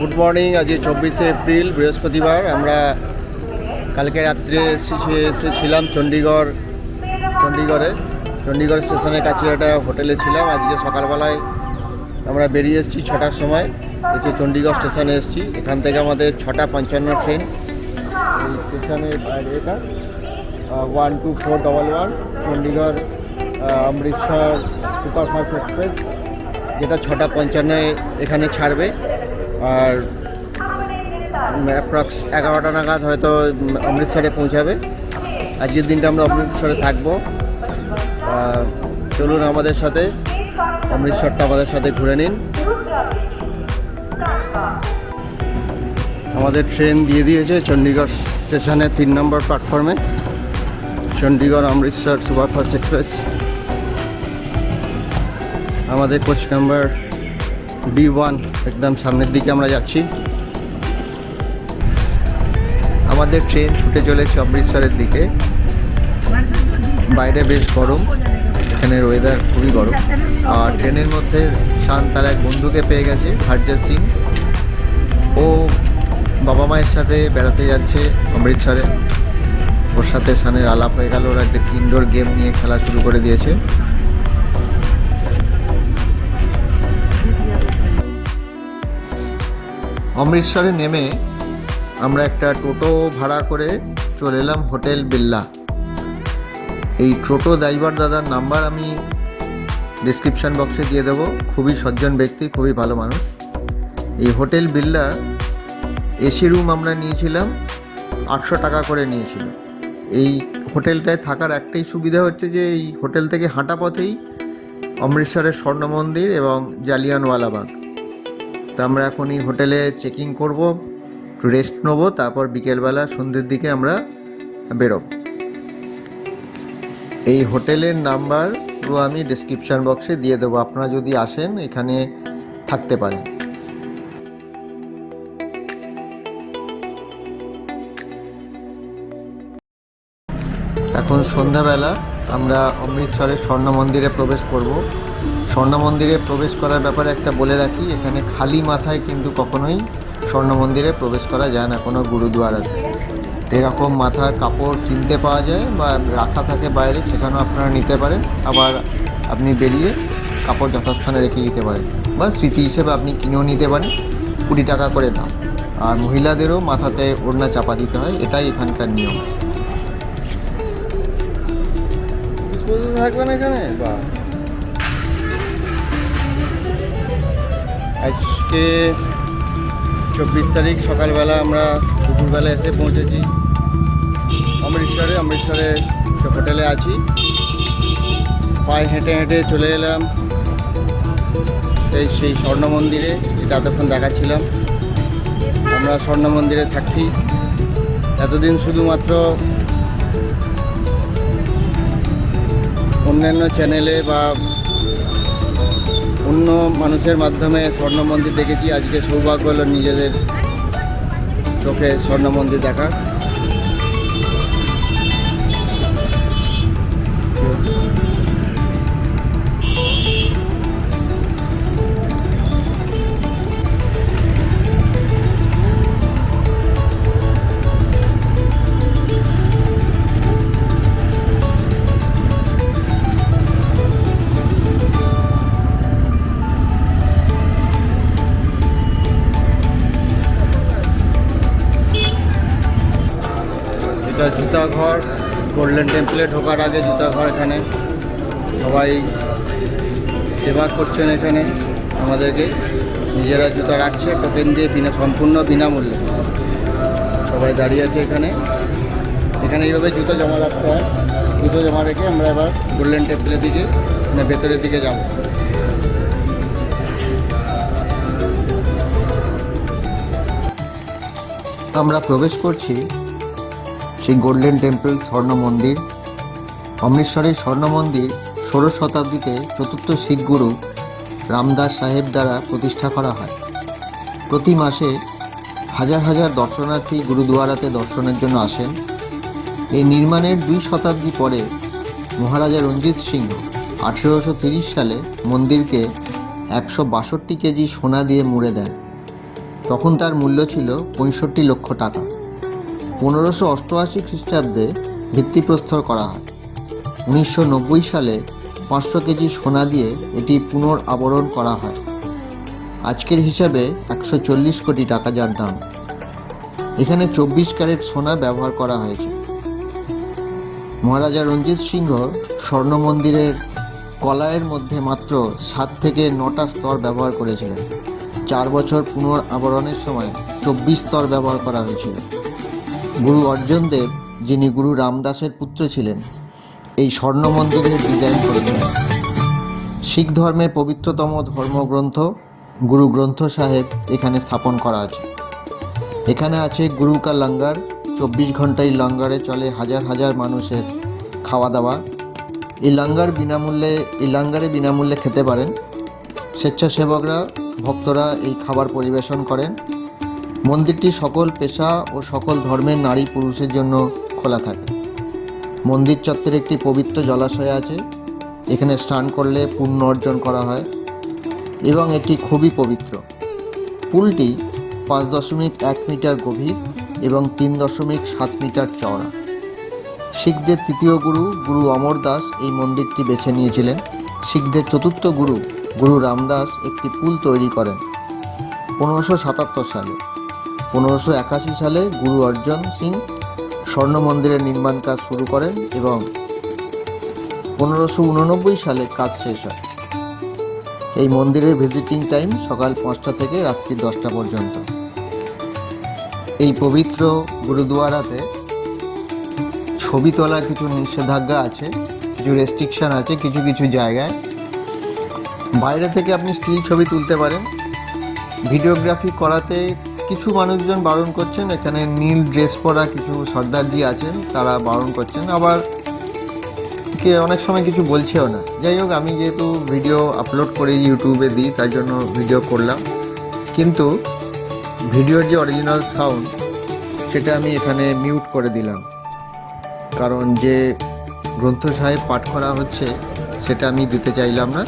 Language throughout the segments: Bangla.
গুড মর্নিং আজকে চব্বিশে এপ্রিল, বৃহস্পতিবার। আমরা কালকে রাত্রে এসেছিলাম চণ্ডীগড় চণ্ডীগড়ে। চণ্ডীগড় স্টেশনের কাছে একটা হোটেলে ছিলাম। আজকে সকালবেলায় আমরা বেরিয়ে এসেছি ছটার সময়। এসে চণ্ডীগড় স্টেশনে এসেছি। এখান থেকে আমাদের ছটা পঞ্চান্ন ট্রেন। স্টেশনের এটা one two four double one, Chandigarh Amritsar superfast express, যেটা ছটা পঞ্চান্নে এখানে ছাড়বে। আর অ্যাপ্রক্স এগারোটা নাগাদ হয়তো অমৃতসরে পৌঁছাবে। আজকের দিনটা আমরা অমৃতসরে থাকব। চলুন আমাদের সাথে, অমৃতসরটা আমাদের সাথে ঘুরে নিন। আমাদের ট্রেন দিয়ে দিয়েছে চণ্ডীগড় স্টেশনের তিন নম্বর প্ল্যাটফর্মে। Chandigarh Amritsar superfast express. আমাদের কোচ নাম্বার বি ওয়ান, একদম সামনের দিকে আমরা যাচ্ছি। আমাদের ট্রেন ছুটে চলেছে অমৃতসরের দিকে। বাইরে বেশ গরম এখানের ওয়েদার খুবই গরম। আর ট্রেনের মধ্যে শান তার এক বন্ধুকে পেয়ে গেছে হারজার সিং। ও বাবা মায়ের সাথে বেড়াতে যাচ্ছে অমৃতসরে। ওর সাথে শানের আলাপ হয়ে গেল, ওরা একটা ইনডোর গেম নিয়ে খেলা শুরু করে দিয়েছে। অমৃতসরে নেমে আমরা একটা টোটো ভাড়া করে চলে এলাম হোটেল বিল্লা। এই টোটো ড্রাইভার দাদার নাম্বার আমি ডিসক্রিপশন বক্সে দিয়ে দেবো। খুবই সজ্জন ব্যক্তি, খুবই ভালো মানুষ। এই হোটেল বিল্লা এসি রুম আমরা নিয়েছিলাম, আটশো টাকা করে নিয়েছিল। এই হোটেলটায় থাকার একটাই সুবিধা হচ্ছে যে, এই হোটেল থেকে হাঁটা পথেই অমৃতসরের স্বর্ণ মন্দির এবং জালিয়ানওয়ালাবাগ তো আমরা এখন এই হোটেলে চেকিং করব, একটু রেস্ট নেব, তারপর বিকেলবেলা সন্ধ্যের দিকে আমরা বেরোব। এই হোটেলের নাম্বারও আমি ডিসক্রিপশন বক্সে দিয়ে দেবো, আপনারা যদি আসেন এখানে থাকতে পারেন। এখন সন্ধ্যাবেলা আমরা অমৃতসরের স্বর্ণ মন্দিরে প্রবেশ করব। স্বর্ণ মন্দিরে প্রবেশ করার ব্যাপারে একটা বলে রাখি, এখানে খালি মাথায় কিন্তু কখনোই স্বর্ণ মন্দিরে প্রবেশ করা যায় না কোনো গুরুদুয়ারাতে। এরকম মাথার কাপড় কিনতে পাওয়া যায় বা রাখা থাকে বাইরে, সেখানেও আপনারা নিতে পারেন। আবার আপনি বেরিয়ে কাপড় যথাস্থানে রেখে দিতে পারেন বা স্মৃতি হিসেবে আপনি কিনেও নিতে পারেন, কুড়ি টাকা করে দাম। আর মহিলাদেরও মাথাতে ওড়না চাপা দিতে হয়, এটাই এখানকার নিয়ম। থাকবে না এখানে? বা আজকে চব্বিশ তারিখ, সকালবেলা আমরা দুপুরবেলা এসে পৌঁছেছি। অমৃতসরে অমৃতসরে হোটেলে আছি। পায়ে হেঁটে হেঁটে চলে এলাম। সেই সেই স্বর্ণ মন্দিরে, যেটা এতক্ষণ দেখাচ্ছিলাম। আমরা স্বর্ণ মন্দিরের সাক্ষী। এতদিন শুধুমাত্র অন্যান্য চ্যানেলে বা অন্য মানুষের মাধ্যমে স্বর্ণ মন্দির দেখেছি। আজকে সৌভাগ্য হলো নিজেদের চোখে স্বর্ণ মন্দির দেখা। এটা জুতা ঘর গোল্ডেন টেম্পলে ঢোকার আগে জুতা ঘর এখানে। সবাই সেবা করছেন এখানে। আমাদেরকে নিজেরা জুতা রাখছে টোকেন দিয়ে বিনা সম্পূর্ণ বিনামূল্যে। সবাই দাঁড়িয়ে আছে এখানে। এখানে এইভাবে জুতো জমা রাখতে হয়। জুতো জমা রেখে আমরা এবার গোল্ডেন টেম্পলের দিকে মানে ভেতরের দিকে যাব। আমরা প্রবেশ করছি সেই গোল্ডেন টেম্পল স্বর্ণ মন্দির। অমৃতসরের স্বর্ণ মন্দির ষোড়শ শতাব্দীতে চতুর্থ শিখ গুরু রামদাস সাহেব দ্বারা প্রতিষ্ঠা করা হয়। প্রতি মাসে হাজার হাজার দর্শনার্থী গুরুদুয়ারাতে দর্শনের জন্য আসেন। এই নির্মাণের দুই শতাব্দী পরে মহারাজা রঞ্জিত সিংহ আঠেরোশো তিরিশ সালে মন্দিরকে একশো বাষট্টি কেজি সোনা দিয়ে মুড়ে দেন। তখন তার মূল্য ছিল পঁয়ষট্টি লক্ষ টাকা। পনেরোশো অষ্টআশি খ্রিস্টাব্দে ভিত্তিপ্রস্তর করা হয়। উনিশশো নব্বই সালে পাঁচশো কেজি সোনা দিয়ে এটি পুনর আবরণ করা হয়। আজকের হিসাবে একশো চল্লিশ কোটি টাকা যার দাম। এখানে চব্বিশ ক্যারেট সোনা ব্যবহার করা হয়েছে। মহারাজা রঞ্জিত সিংহ স্বর্ণ মন্দিরের কলায়ের মধ্যে মাত্র সাত থেকে নটা স্তর ব্যবহার করেছিলেন। চার বছর পুনর আবরণের সময় চব্বিশ স্তর ব্যবহার করা হয়েছিল। গুরু অর্জুন দেব, যিনি গুরু রামদাসের পুত্র ছিলেন, এই স্বর্ণ মন্দিরের ডিজাইন করেছিলেন শিখ ধর্মের পবিত্রতম ধর্মগ্রন্থ গুরু গ্রন্থ সাহেব এখানে স্থাপন করা আছে। এখানে আছে গুরু কা লঙ্গার, চব্বিশ ঘন্টায় লঙ্গারে চলে হাজার হাজার মানুষের খাওয়া দাওয়া এই লঙ্গার বিনামূল্যে, এই লঙ্গারে বিনামূল্যে খেতে পারেন। স্বেচ্ছাসেবকরা, ভক্তরা এই খাবার পরিবেশন করেন। মন্দিরটি সকল পেশা ও সকল ধর্মের নারী পুরুষের জন্য খোলা থাকে। মন্দির চত্বরে একটি পবিত্র জলাশয় আছে। এখানে স্নান করলে পুণ্য অর্জন করা হয় এবং এটি খুবই পবিত্র। পুলটি পাঁচ দশমিক এক মিটার গভীর এবং তিন দশমিক সাত মিটার চওড়া। শিখদের তৃতীয় গুরু গুরু অমর দাস এই মন্দিরটি বেছে নিয়েছিলেন। শিখদের চতুর্থ গুরু গুরু রামদাস একটি পুল তৈরি করেন। পনেরোশো সাতাত্তর সালে। পনেরোশো একাশি সালে গুরু অর্জন সিং স্বর্ণ মন্দিরের নির্মাণ কাজ শুরু করেন এবং পনেরোশো উননব্বই সালে কাজ শেষ হয়। এই মন্দিরের ভিজিটিং টাইম সকাল পাঁচটা থেকে রাত্রি দশটা পর্যন্ত। এই পবিত্র গুরুদুয়ারাতে ছবি তোলার কিছু নিষেধাজ্ঞা আছে, কিছু রেস্ট্রিকশন আছে, কিছু কিছু জায়গায়। বাইরে থেকে আপনি স্টিল ছবি তুলতে পারেন। ভিডিওগ্রাফি করাতে কিছু মানুষজন বারণ করছেন। এখানে নীল ড্রেস পরা কিছু সর্দারজি আছেন, তারা বারণ করছেন। আবার কে অনেক সময় কিছু বলছেও না। যাই হোক, আমি যেহেতু ভিডিও আপলোড করে ইউটিউবে দিই, তার জন্য ভিডিও করলাম। কিন্তু ভিডিওর যে অরিজিনাল সাউন্ড সেটা আমি এখানে মিউট করে দিলাম। কারণ যে গ্রন্থ সাহেব পাঠ করা হচ্ছে, সেটা আমি দিতে চাইলাম না।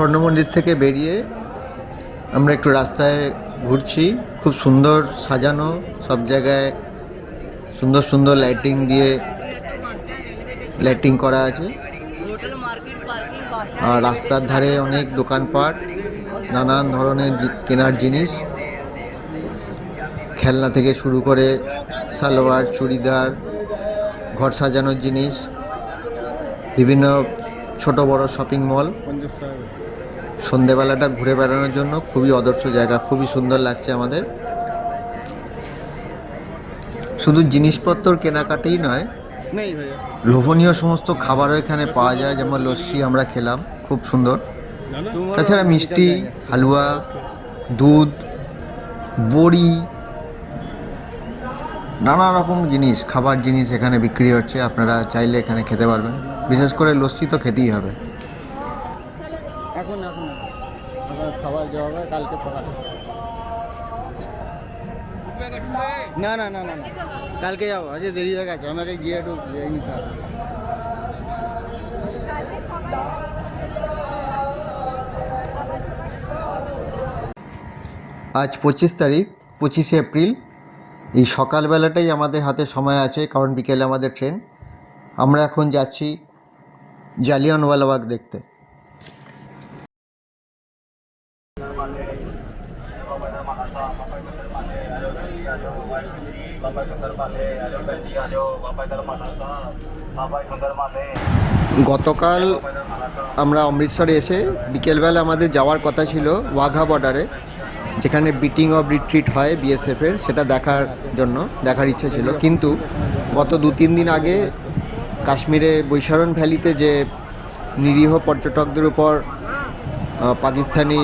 স্বর্ণ মন্দির থেকে বেরিয়ে আমরা একটু রাস্তায় ঘুরছি। খুব সুন্দর সাজানো, সব জায়গায় সুন্দর সুন্দর লাইটিং দিয়ে লাইটিং করা আছে। আর রাস্তার ধারে অনেক দোকানপাট, নানান ধরনের কেনার জিনিস। খেলনা থেকে শুরু করে সালোয়ার, চুড়িদার, ঘর সাজানোর জিনিস। বিভিন্ন ছোট বড় শপিং মল সন্ধেবেলাটা ঘুরে বেড়ানোর জন্য খুবই আদর্শ জায়গা খুবই সুন্দর লাগছে আমাদের। শুধু জিনিসপত্র কেনাকাটাই নয় লোভনীয় সমস্ত খাবারও এখানে পাওয়া যায় যেমন লস্যি আমরা খেলাম খুব সুন্দর। তাছাড়া মিষ্টি হালুয়া দুধ বড়ি নানা রকম জিনিস খাবার জিনিস এখানে বিক্রি হচ্ছে আপনারা চাইলে এখানে খেতে পারবেন। বিশেষ করে লস্যি তো খেতেই হবে। হবে, কালকে সকালে না না না না না। কালকে যাব আজ দেরি হয়ে গেছে, আমাকে গিয়ে একটু নিতে হবে। আজ পঁচিশ তারিখ, পঁচিশে এপ্রিল। এই সকালবেলাটাই আমাদের হাতে সময় আছে, কারণ বিকেলে আমাদের ট্রেন। আমরা এখন যাচ্ছি জালিয়ানওয়ালাবাগ দেখতে। গতকাল আমরা অমৃতসরে এসে বিকেলবেলা আমাদের যাওয়ার কথা ছিল ওয়াঘা বর্ডারে যেখানে বিটিং অফ রিট্রিট হয় বিএসএফের সেটা দেখার জন্য, দেখার ইচ্ছে ছিল। কিন্তু গত দু তিন দিন আগে কাশ্মীরে বৈশারণ ভ্যালিতে যে নিরীহ পর্যটকদের উপর পাকিস্তানি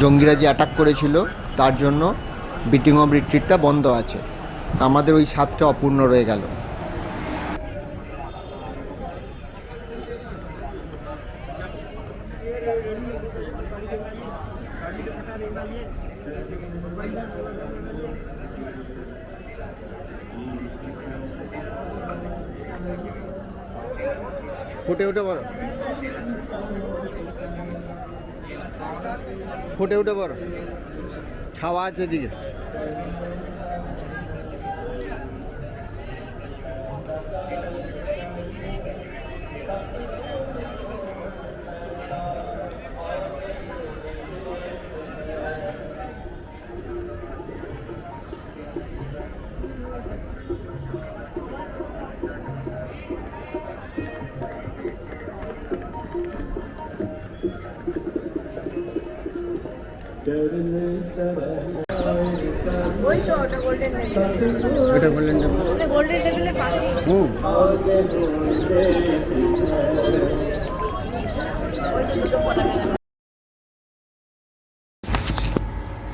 জঙ্গিরা যে অ্যাটাক করেছিল, তার জন্য বিটিং অফ রিট্রিটটা বন্ধ আছে। আমাদের ওই স্বাদটা অপূর্ণ রয়ে গেল। ফুটে উঠে পড়ো ফুটে উঠে পড়ো ছাওয়া আছে এদিকে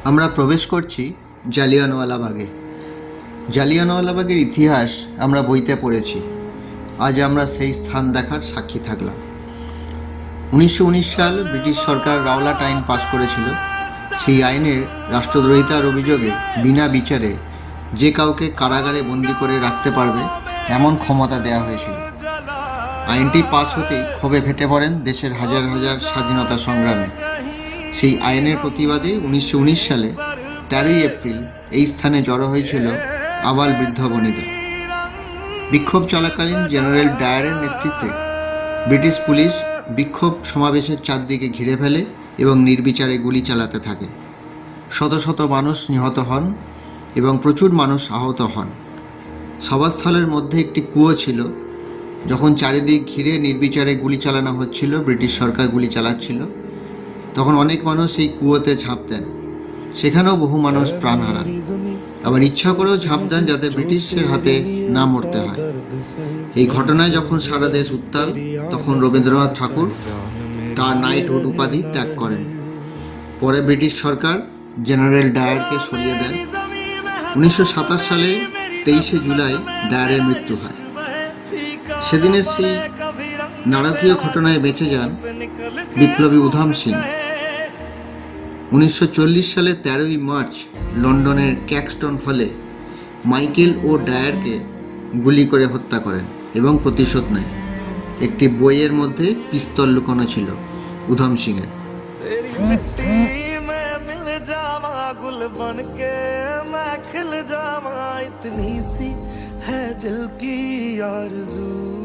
আমরা প্রবেশ করছি জালিয়ানওয়ালাবাগে। জালিয়ানওয়ালাবাগের ইতিহাস আমরা বইতে পড়েছি। আজ আমরা সেই স্থান দেখার সাক্ষী থাকলাম। উনিশশো উনিশ সাল ব্রিটিশ সরকার রাওলাট আইন পাশ করেছিল। সেই আইনের রাষ্ট্রদ্রোহিতার অভিযোগে বিনা বিচারে যে কাউকে কারাগারে বন্দি করে রাখতে পারবে, এমন ক্ষমতা দেওয়া হয়েছিল। আইনটি পাশ হতেই ক্ষোভে ফেটে পড়েন দেশের হাজার হাজার স্বাধীনতা সংগ্রামে। সেই আইনের প্রতিবাদে উনিশশো উনিশ সালে তেরোই এপ্রিল এই স্থানে জড়ো হয়েছিল আবাল বৃদ্ধ বনিতা বিক্ষোভ চলাকালীন জেনারেল ডায়ারের নেতৃত্বে ব্রিটিশ পুলিশ বিক্ষোভ সমাবেশের চারদিকে ঘিরে ফেলে এবং নির্বিচারে গুলি চালাতে থাকে। শত শত মানুষ নিহত হন এবং প্রচুর মানুষ আহত হন। সভাস্থলের মধ্যে একটি কুয়ো ছিল, যখন চারিদিক ঘিরে নির্বিচারে গুলি চালানো হচ্ছিল, ব্রিটিশ সরকার গুলি চালাচ্ছিল। তখন অনেক মানুষ এই কুয়োতে ঝাঁপ দেন। সেখানেও বহু মানুষ প্রাণ হারান। আবার ইচ্ছা করেও ঝাঁপ দেন যাতে ব্রিটিশের হাতে না মরতে হয়। এই ঘটনায় যখন সারা দেশ উত্তাল, তখন রবীন্দ্রনাথ ঠাকুর তার নাইটহুড উপাধি ত্যাগ করেন। পরে ব্রিটিশ সরকার জেনারেল ডায়ারকে সরিয়ে দেন। উনিশশো সাতাশ সালে তেইশে জুলাই ডায়ারের মৃত্যু হয়। সেদিনের সেই নারকীয় ঘটনায় বেঁচে যান বিপ্লবী উধাম সিং। উনিশশো সালে তেরোই মার্চ লন্ডনের ক্যাক্সটন হলে মাইকেল ও ডায়ারকে গুলি করে হত্যা করেন এবং প্রতিশোধ নেয় একটি বইয়ের মধ্যে পিস্তল লুকানো ছিল উধাম সিংয়ের तेरी मिट्टी में मिल जावा गुल बन के मैं खिल जावा इतनी सी है दिल की आरज़ू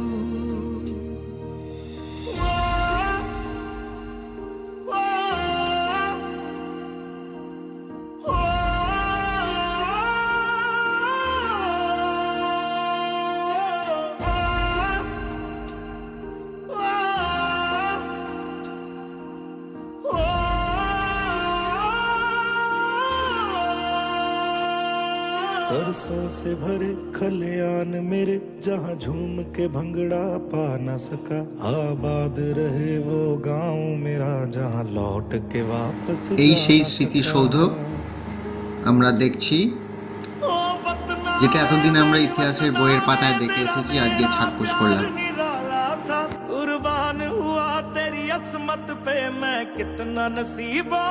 सरसों से भरे खलियान मेरे जहाँ झूम के भंगड़ा पा न सका आबाद रहे वो गांव मेरा जहाँ लौट के वापस এই जा সেই न স্মৃতিসৌধ सका। আমরা দেখছি ओ वतना যেটা এতদিন আমরা ইতিহাসের বইয়ের পাতায় দেখে এসেছি আজকে ছাটকুশ করলাম निराला था कुर्बान हुआ तेरी असमत पे मैं कितना नसीबों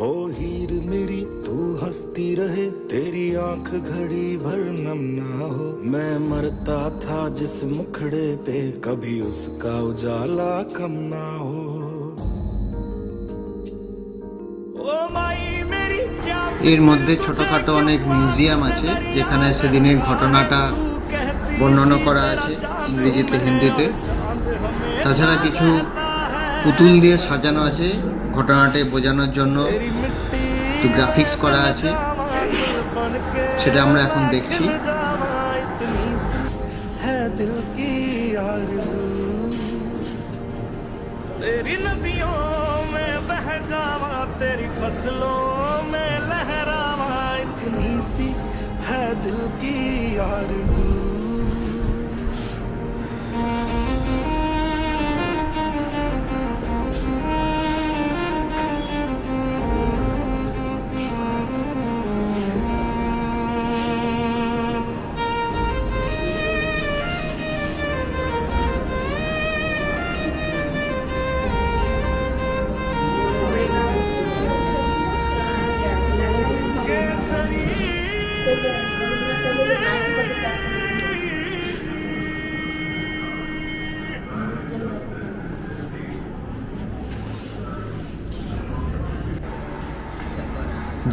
ओ हीर मेरी तू हंसती रहे तेरी आंख घड़ी भर नम ना हो मैं मरता था जिस मुखड़े पे कभी उसका उजाला कम ना हो ओ माई मेरी क्या এর মধ্যে ছোটোখাটো অনেক মিউজিয়াম আছে যেখানে সেদিনের ঘটনাটা तू कहती বর্ণনা করা আছে ইংরেজিতে হিন্দিতে चांद हमें তাছাড়া কিছু পুতুল দিয়ে সাজানো আছে ঘটনাটি বোঝানোর জন্য একটু গ্রাফিক্স করা আছে সেটা আমরা এখন দেখছি है दिल की आरज़ू तेरी नदियों में बह जावा तेरी फसलों में लहरावा इतनी सी है दिल की आरज़ू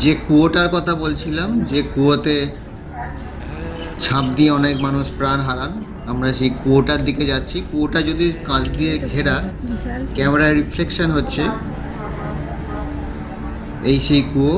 যে কুয়োটার কথা বলছিলাম, যে কুয়োতে ছাপ দিয়ে অনেক মানুষ প্রাণ হারান, আমরা সেই কুয়োটার দিকে যাচ্ছি। কুয়োটা যদি কাঁচ দিয়ে ঘেরা, ক্যামেরায় রিফ্লেকশন হচ্ছে, এই সেই কুয়ো।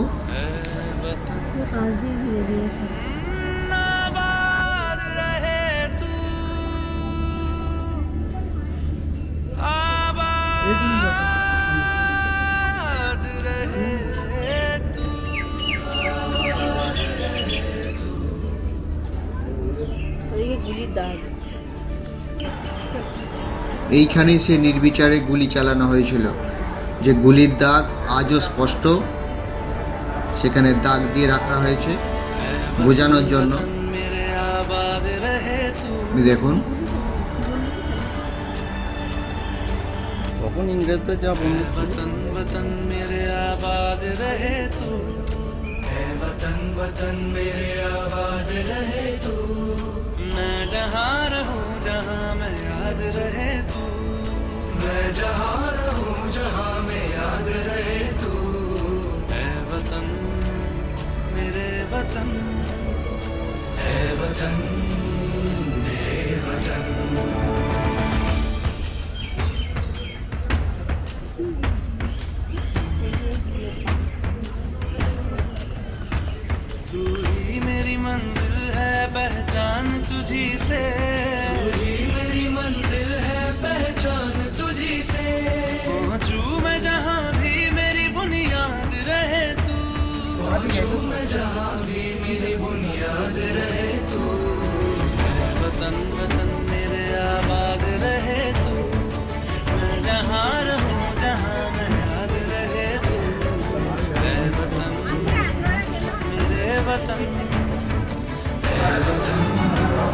এইখানেই সে নির্বিচারে গুলি চালানো হয়েছিল যে গুলির দাগ আজও স্পষ্ট সেখানে দাগ দিয়ে রাখা হয়েছে বোঝানোর জন্য मेरे आबाद रहे तू আপনি দেখুন তখন ইংরেজদের যা বন্ধু वतन वतन मेरे आबाद रहे तू है वतन वतन मेरे आबाद रहे तू मैं जहाँ रहूँ जहाँ मैं याद रहे तू मैं जहाँ रहूँ, जहाँ मैं याद रहे तू। है वतन, मेरे वतन। है वतन, मेरे वतन। तू ही मेरी मंजिल है, पहचान तुझी से।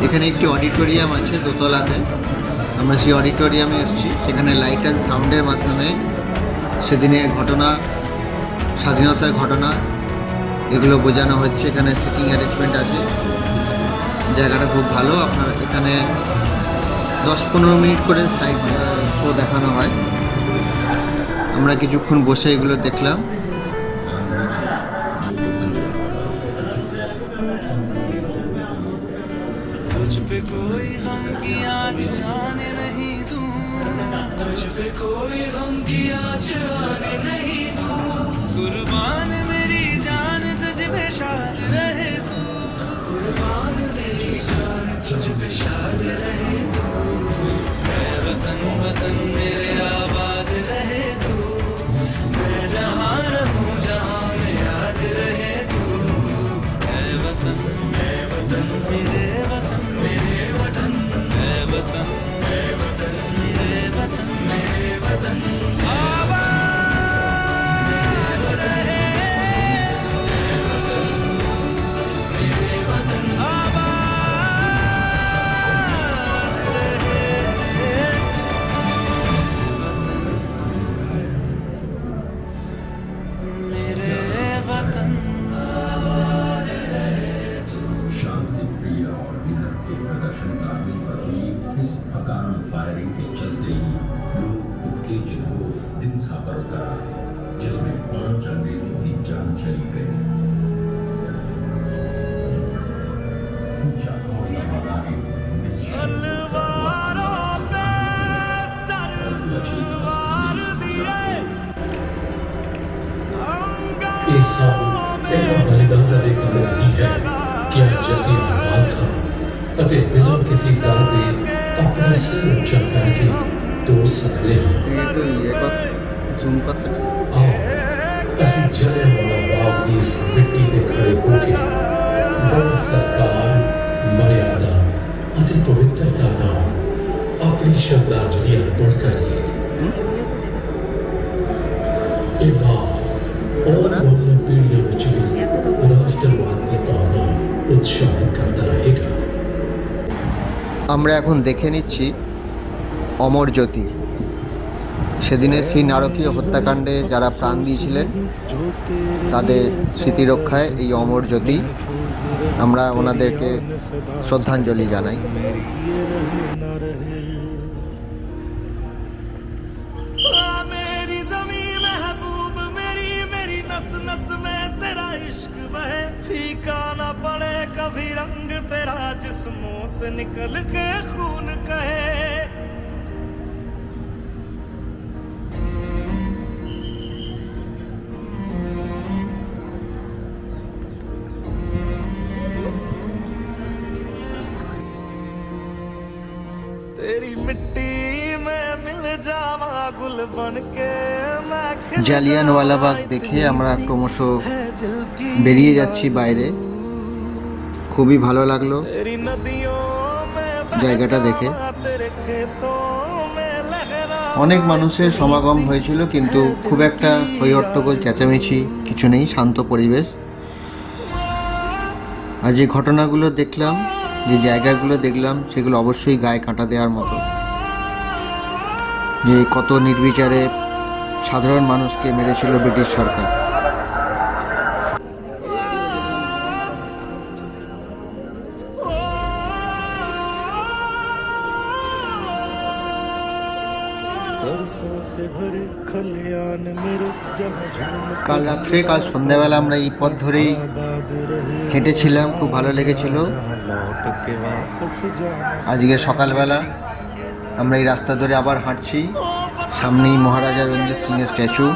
এখানে একটি অডিটোরিয়াম আছে দোতলাতে। আমরা সেই অডিটোরিয়ামে এসেছি। সেখানে লাইট অ্যান্ড সাউন্ডের মাধ্যমে সেদিনের ঘটনা, স্বাধীনতার ঘটনা, এগুলো বোঝানো হচ্ছে। এখানে সিটিং অ্যারেঞ্জমেন্ট আছে। জায়গাটা খুব ভালো। আপনার এখানে দশ পনেরো মিনিট করে সাইড শো দেখানো হয়। আমরা কিছুক্ষণ বসে এগুলো দেখলাম। कोई गम की आँच आने नहीं दूँ। तुझ पे कोई गम की आँच आने नहीं दूँ। कुर्बान मेरी जान तुझ पे शाद रहे तू। कुर्बान मेरी जान तुझ पे शाद रहे तू। है वतन वतन मेरे आबाद रहे तू। জুম করতে ਆਓ ਅਸੀਂ ਜਲਿਆਂਵਾਲਾ ਬਾਗ ਦੀ ਇਸ ਮਿੱਟੀ ਤੇ ਖੜੇ ਹੋ ਕੇ ਬੜਾ ਸਤਿਕਾਰ ਮਰਿਆਦਾ ਅਤੇ ਪਵਿੱਤਰਤਾ ਨਾਲ ਆਪਣੀ ਸ਼ਰਧਾਂਜਲੀ ਅਰਪਣ ਕਰੀਏ ਇਹ ਬਾਗ ਔਰ ਉਹਨਾਂ ਪੀੜ੍ਹੀਆਂ ਵਿੱਚ ਵੀ ਰਾਸ਼ਟਰਵਾਦ ਦੀ ਭਾਵਨਾ ਉਤਸ਼ਾਹਿਤ ਕਰਦਾ ਰਹੇਗਾ আমরা এখন দেখে নিচ্ছি অমর জ্যোতি সেদিনের সেই নারকীয় হত্যাকাণ্ডে যারা প্রাণ দিয়েছিলেন তাদের স্মৃতিরক্ষায় এই অমর জ্যোতি আমরা ওনাদেরকে শ্রদ্ধাঞ্জলি জানাই आ, मेरी जमी महबूब मेरी मेरी नस नस में तेरा इश्क बहे फीका ना पड़े कभी रंग तेरा जिस्मों से निकल के खून कहे জালিয়ানওয়ালাবাগ দেখে আমরা ক্রমশ বেরিয়ে যাচ্ছি বাইরে। খুবই ভালো লাগল জায়গাটা দেখে। অনেক মানুষের সমাগম হয়েছিল, কিন্তু খুব একটা হই হট্টগোল চেঁচামেচি কিছু নেই, শান্ত পরিবেশ। আর যে ঘটনাগুলো দেখলাম, যে জায়গাগুলো দেখলাম, সেগুলো অবশ্যই গায়ে কাঁটা দেওয়ার মতো। যে কত নির্বিচারে সাধারণ মানুষকে মেরেছিল ব্রিটিশ সরকার। কাল রাত্রে কাল সন্ধ্যাবেলা আমরা এই পথ ধরেই হেঁটেছিলাম খুব ভালো লেগেছিল। আজকে সকালবেলা আমরা এই রাস্তা ধরে আবার হাঁটছি। সামনেই মহারাজা রঞ্জিত সিংয়ের স্ট্যাচু।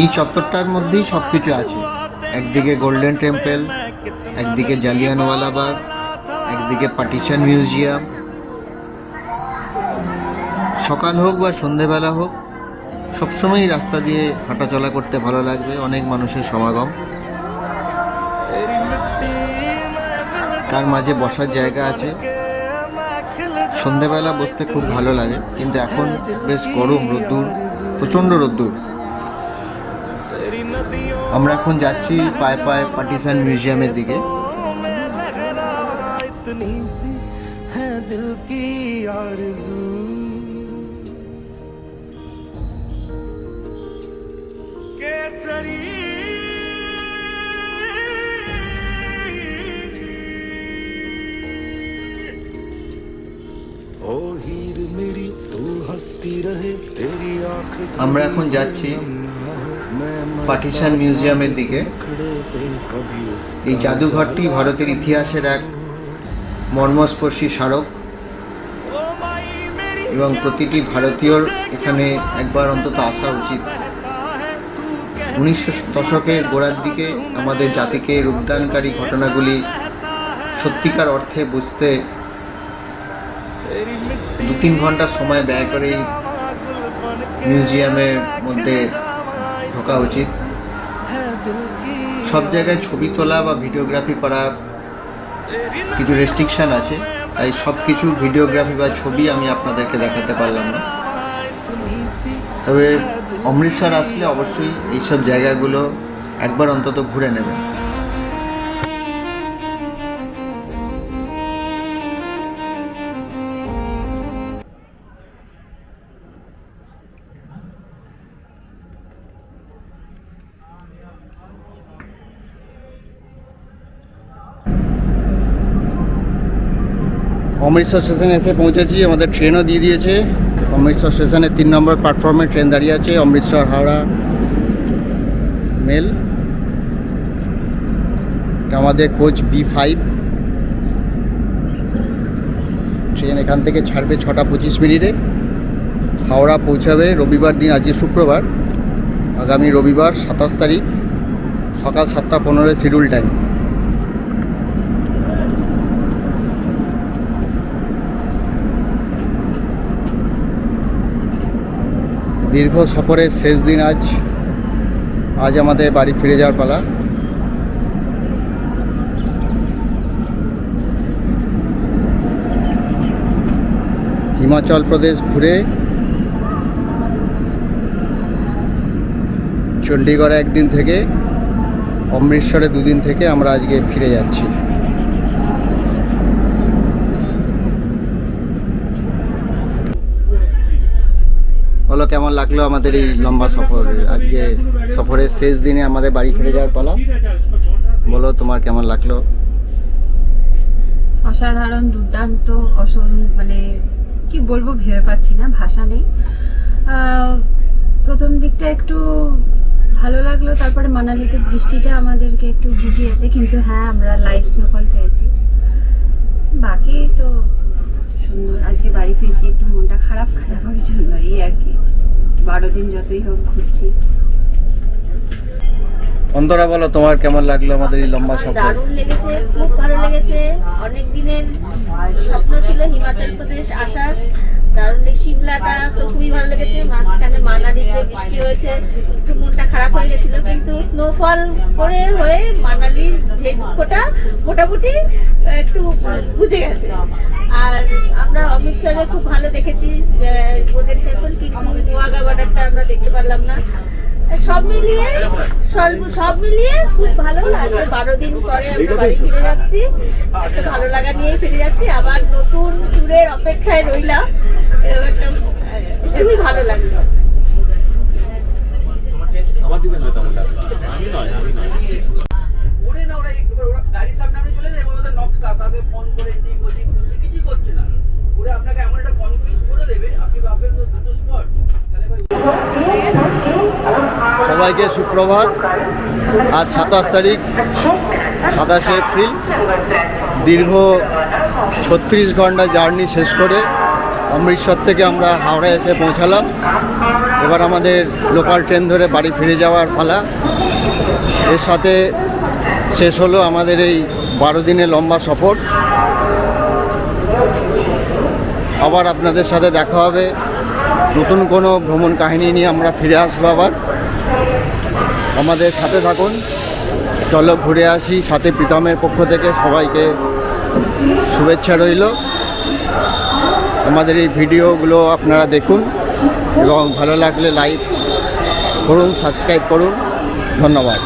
এই চত্বরটার মধ্যেই সব কিছু আছে। একদিকে গোল্ডেন টেম্পল একদিকে জালিয়ানওয়ালাবাগ একদিকে পার্টিশন মিউজিয়াম সকাল হোক বা সন্ধেবেলা হোক, সবসময়ই রাস্তা দিয়ে হাঁটাচলা করতে ভালো লাগবে, অনেক মানুষের সমাগম। তার মাঝে বসার জায়গা আছে। সন্ধেবেলা বসতে খুব ভালো লাগে, কিন্তু এখন বেশ গরম রোদ্দুর, প্রচণ্ড রোদ্দুর। আমরা এখন যাচ্ছি পায়ে পায়ে পার্টিসান মিউজিয়ামের দিকে। যাচ্ছি পাটিসান মিউজিয়ামের দিকে। এই জাদুঘরটি ভারতের ইতিহাসের এক মর্মস্পর্শী স্মারক এবং প্রতিটি ভারতীয়র এখানে একবার অন্তত আসা উচিত। উনিশশো দশকের গোড়ার দিকে আমাদের জাতিকে রূপদানকারী ঘটনাগুলি সত্যিকার অর্থে বুঝতে দু তিন ঘণ্টা সময় ব্যয় করে মিউজিয়ামের মধ্যে ঢোকা উচিত। সব জায়গায় ছবি তোলা বা ভিডিওগ্রাফি করা কিছু রেস্ট্রিকশান আছে, তাই সব কিছু ভিডিওগ্রাফি বা ছবি আমি আপনাদেরকে দেখাতে পারলাম না। তবে অমৃতসর আসলে অবশ্যই এইসব জায়গাগুলো একবার অন্তত ঘুরে নেবেন। অমৃতসর স্টেশনে এসে পৌঁছেছি, আমাদের ট্রেনও দিয়ে দিয়েছে। অমৃতসর স্টেশনের তিন নম্বর প্ল্যাটফর্মে ট্রেন দাঁড়িয়ে আছে, অমৃতসর হাওড়া মেল আমাদের কোচ বি ফাইভ ট্রেন এখান থেকে ছাড়বে ছটা পঁচিশ মিনিটে। হাওড়া পৌঁছাবে রবিবার দিন, আজকে শুক্রবার। আগামী রবিবার সাতাশ তারিখ, সকাল সাতটা পনেরো শিডিউল টাইম দীর্ঘ সফরের শেষ দিন আজ আজ আমাদের বাড়ি ফিরে যাওয়ার পালা। হিমাচল প্রদেশ ঘুরে চণ্ডীগড়ে একদিন থেকে, অমৃতসরে দুদিন থেকে আমরা আজকে ফিরে যাচ্ছি। বলো কেমন লাগল আমাদের এই লম্বা সফর? আজকে সফরের শেষ দিনে আমাদের বাড়ি ফিরে যাওয়ার পালা। বলো তোমার কেমন লাগল? অসাধারণ, দুর্দান্ত, অসম মানে কি বলব, ভেবে পাচ্ছি না, ভাষা নেই। প্রথম দিকটা একটু ভালো লাগল, তারপরে মানালিতে বৃষ্টিটা আমাদেরকে একটু ভুগিয়েছে কিন্তু হ্যাঁ আমরা লাইভ স্নোফল পেয়েছি। বাকি তো সুন্দর, আজকে বাড়ি ফিরছি, একটু মনটা খারাপ খারাপ ওই জন্য এই আর কি। বারো দিন যতই হোক ঘুরছি। অন্তরা বলো তোমার কেমন লাগল আমাদের এই লম্বা সফর? দারুণ লেগেছে খুব ভালো লেগেছে। অনেক দিনের স্বপ্ন ছিল হিমাচল প্রদেশ আসার। দারুণ লেগে সিমলাটা তো খুবই ভালো লেগেছে। মাঝখানে মানালিতে বৃষ্টি হয়েছে একটু মনটা খারাপ হয়ে গেছিল কিন্তু স্নোফল করে হয়ে মানালির যে দুঃখটা মোটামুটি একটু বুঝে গেছে। আর আমরা অমৃতসরে খুব ভালো দেখেছি গোল্ডেন টেম্পল কিন্তু ওয়াগা বর্ডারটা আমরা দেখতে পারলাম না। সব মিলিয়ে, সব সব মিলিয়ে খুব ভালো লাগছে। বারো দিন পরে আমরা বাড়ি ফিরে যাচ্ছি। একটা ভালো লাগা নিয়েই ফিরে যাচ্ছি। আবার নতুন ট্যুরের অপেক্ষায় রইলাম। একটা, খুবই ভালো লাগল। ওরে না ওরা এবার ওরা গাড়ির সামনে আপনি চলে নকশা ফোন করে ওদিক করছে, কিছুই করছে না। ওরা আপনাকে এমন একটা কনফিউজ করে দেবে, আপনি ভাববেন দুটো স্পট সবাইকে সুপ্রভাত। আজ সাতাশ তারিখ, সাতাশে এপ্রিল। দীর্ঘ ছত্রিশ ঘণ্টা জার্নি শেষ করে অমৃতসর থেকে আমরা হাওড়া এসে পৌঁছালাম। এবার আমাদের লোকাল ট্রেন ধরে বাড়ি ফিরে যাওয়ার পালা। এর সাথে শেষ হলো আমাদের এই বারো দিনের লম্বা সফর। আবার আপনাদের সাথে দেখা হবে। নতুন কোনো ভ্রমণ কাহিনী নিয়ে আমরা ফিরে আসব আবার। আমাদের সাথে থাকুন। চলো ঘুরে আসি সাথে প্রীতমের পক্ষ থেকে সবাইকে। শুভেচ্ছা রইল। আমাদের এই ভিডিওগুলো আপনারা দেখুন এবং ভালো লাগলে লাইক করুন, সাবস্ক্রাইব করুন। ধন্যবাদ।